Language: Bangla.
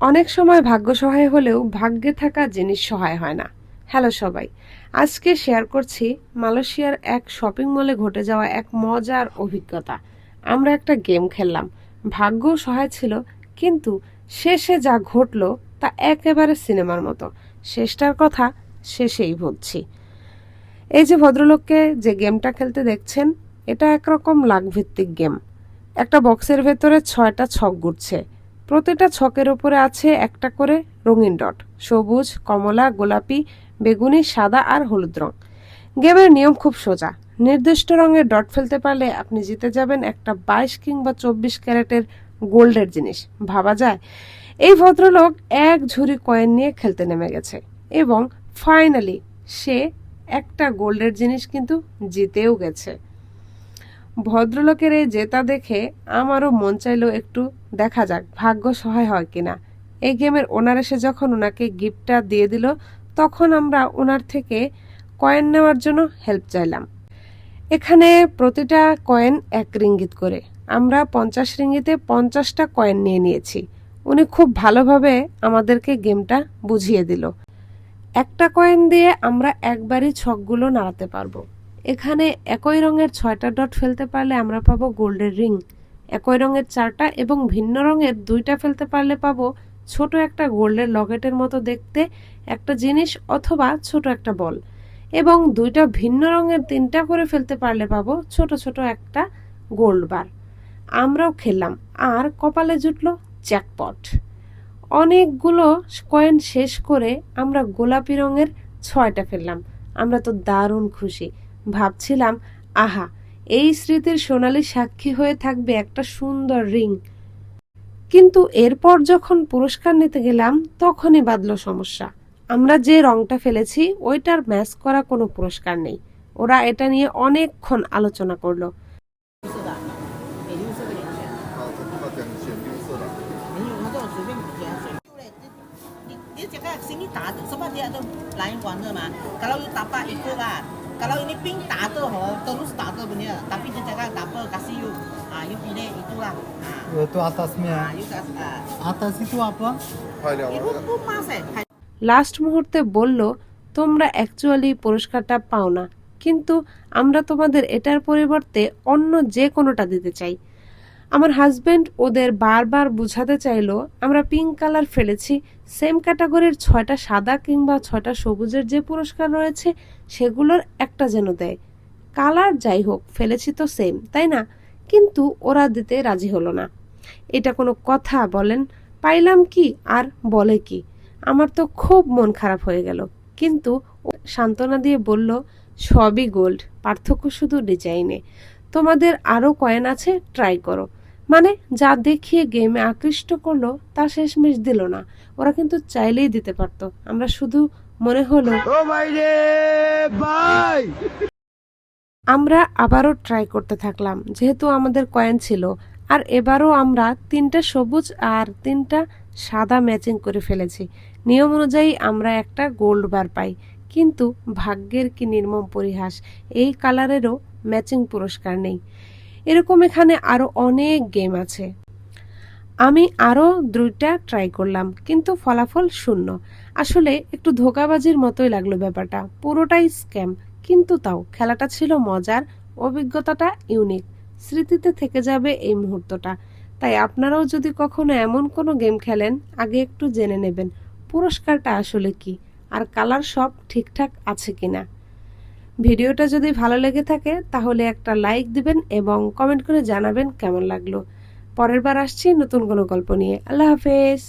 অনেক সময় ভাগ্য সহায় হলেও ভাগ্যে থাকা জিনিস সহায় হয় না। হ্যালো সবাই, আজকে শেয়ার করছি মালয়েশিয়ার এক শপিং মলে ঘটে যাওয়া এক মজার অভিজ্ঞতা। আমরা একটা গেম খেললাম। ভাগ্য সহায় ছিল, কিন্তু শেষে যা ঘটলো তা একেবারে সিনেমার মতো। শেষটার কথা শেষেই বলছি। এই যে ভদ্রলোককে যে গেমটা খেলতে দেখছেন, এটা একরকম লাখভিত্তিক গেম একটা বক্সের ভেতরে ছয়টা ছক ঘুরছে। প্রতিটা ছকের উপরে আছে একটা করে রঙিন ডট। সবুজ, কমলা, গোলাপি, বেগুনি, সাদা আর হলুদ রং। গেমের নিয়ম খুব সোজা। নির্দিষ্ট রঙের ডট ফেলতে পারলে আপনি জিতে যাবেন একটা বাইশ কিংবা চব্বিশ ক্যারেটের গোল্ডের জিনিস। ভাবা যায়? এই ভদ্রলোক এক ঝুড়ি কয়েন নিয়ে খেলতে নেমে গেছে এবং ফাইনালি সে একটা গোল্ডের জিনিস কিন্তু জিতেও গেছে। ভদ্রলোকের এই জেতা দেখে আমারও মন চাইলো একটু দেখা যাক, ভাগ্য সহায় হয় কিনা। এই গেমের ওনার এসে যখন ওনাকে গিফটটা দিয়ে দিল, তখন আমরা ওনার থেকে কয়েন নেওয়ার জন্য হেল্প চাইলাম। এখানে প্রতিটা কয়েন এক রিঙ্গিত করে। আমরা পঞ্চাশ রিঙ্গিতে পঞ্চাশটা কয়েন নিয়ে নিয়েছি। উনি খুব ভালোভাবে আমাদেরকে গেমটা বুঝিয়ে দিল। একটা কয়েন দিয়ে আমরা একবারই ছকগুলো নাড়াতে পারব। এখানে একই রঙের ছয়টা ডট ফেলতে পারলে আমরা পাবো গোল্ডের রিং। একই রঙের চারটা এবং ভিন্ন রঙের দুইটা ফেলতে পারলে পাবো ছোট একটা গোল্ডের লকেটের মতো দেখতে, একটা জিনিস অথবা ছোট একটা বল। এবং দুইটা ভিন্ন রঙের তিনটা করে ফেলতে পারলে পাবো ছোট ছোট একটা গোল্ড বার। আমরাও খেললাম। আর কপালে জুটলো জ্যাকপট। অনেকগুলো কয়েন শেষ করে আমরা গোলাপি রঙের ছয়টা ফেললাম। আমরা তো দারুণ খুশি। ভাবছিলাম আহা এই স্মৃতির সোনালি সাক্ষী হয়ে থাকবে একটা সুন্দর রিং কিন্তু এরপর যখন পুরস্কার নিতে গেলাম তখনই বাদলো সমস্যা আমরা যে রংটা ফেলেছি ওইটার ম্যাচ করা কোনো পুরস্কার নেই ওরা এটা নিয়ে অনেকক্ষণ আলোচনা করল kalau ini pink tak ada ho, terus tak ada benda. Tapi dia cakap tak apa, kasih you. Ah, you pilih itulah. Ah. Itu atasnya. Ah, you kas, ah. Atas itu apa? Itu kumas eh. Last মুহূর্তে বলল তোমরা অ্যাকচুয়ালি পুরস্কারটা পাও না কিন্তু আমরা তোমাদের এটার পরিবর্তে অন্য যে কোনোটা দিতে চাই আমার হাজব্যান্ড ওদের বারবার বুঝাতে চাইলো, আমরা পিঙ্ক কালার ফেলেছি সেম ক্যাটাগরির ছয়টা সাদা কিংবা ছয়টা সবুজের যে পুরস্কার রয়েছে, সেগুলোর একটা যেন দেয়। কালার যাই হোক, ফেলেছি তো সেম তাই না? কিন্তু ওরা দিতে রাজি হলো না। এটা কোনো কথা বলেন, পাইলাম কি আর বলে কি? আমার তো খুব মন খারাপ হয়ে গেল। কিন্তু সান্ত্বনা দিয়ে বলল, সবই গোল্ড পার্থক্য শুধু ডিজাইনে তোমাদের আরও কয়েন আছে ট্রাই করো। মানে যা দেখিয়ে গেমে আকৃষ্ট করল তা শেষমেশ দিল না। ওরা কিন্তু চাইলেই দিতে পারতো। আমরা শুধু মনে হলো আমরা আবারও ট্রাই করতে থাকলাম যেহেতু আমাদের কয়েন ছিল। আর এবারও আমরা তিনটা সবুজ আর তিনটা সাদা ম্যাচিং করে ফেলেছি। নিয়ম অনুযায়ী আমরা একটা গোল্ড বার পাই। কিন্তু ভাগ্যের কি নির্মম পরিহাস এই কালারেরও ম্যাচিং পুরস্কার নেই। এরকম এখানে আরও অনেক গেম আছে। আমি আরও দুইটা ট্রাই করলাম, কিন্তু ফলাফল শূন্য। আসলে একটু ধোকাবাজির মতোই লাগল ব্যাপারটা। পুরোটাই স্ক্যাম কিন্তু তাও খেলাটা ছিল মজার, অভিজ্ঞতাটা ইউনিক স্মৃতিতে থেকে যাবে এই মুহূর্তটা। তাই আপনারাও যদি কখনো এমন কোনো গেম খেলেন, আগে একটু জেনে নেবেন পুরস্কারটা আসলে কি, আর কালার সব ঠিকঠাক আছে কিনা। ভিডিওটা যদি ভালো লেগে থাকে, তাহলে একটা লাইক দিবেন এবং কমেন্ট করে জানাবেন কেমন লাগল। পরের বার আসছি নতুন কোনো গল্প নিয়ে। আল্লাহ হাফেজ।